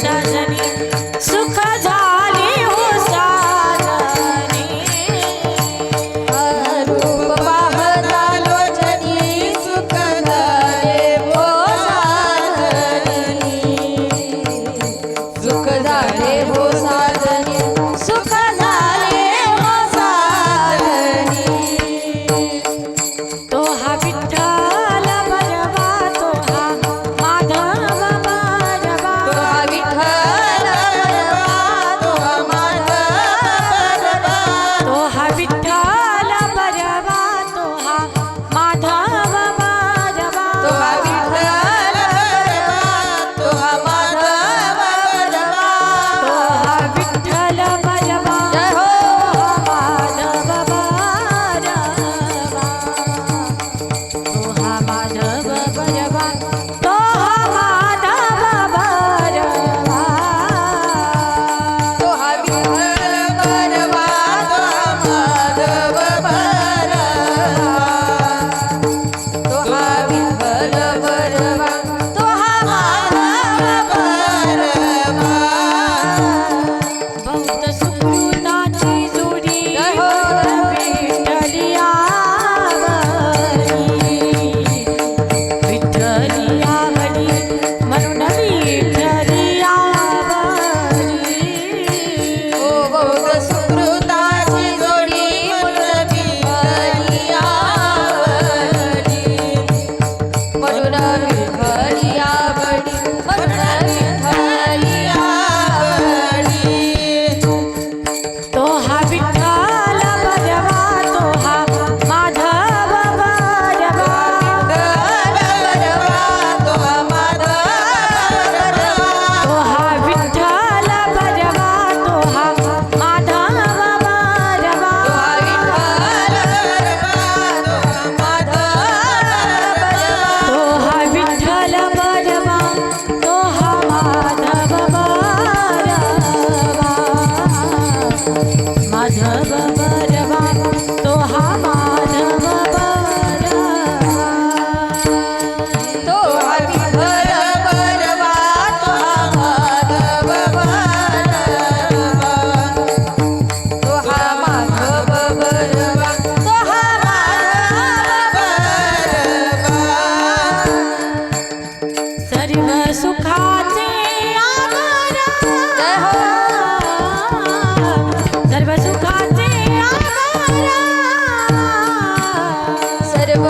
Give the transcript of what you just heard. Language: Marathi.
सजनी सुख सुखाचे हो. सर्व सुखाचे सर्व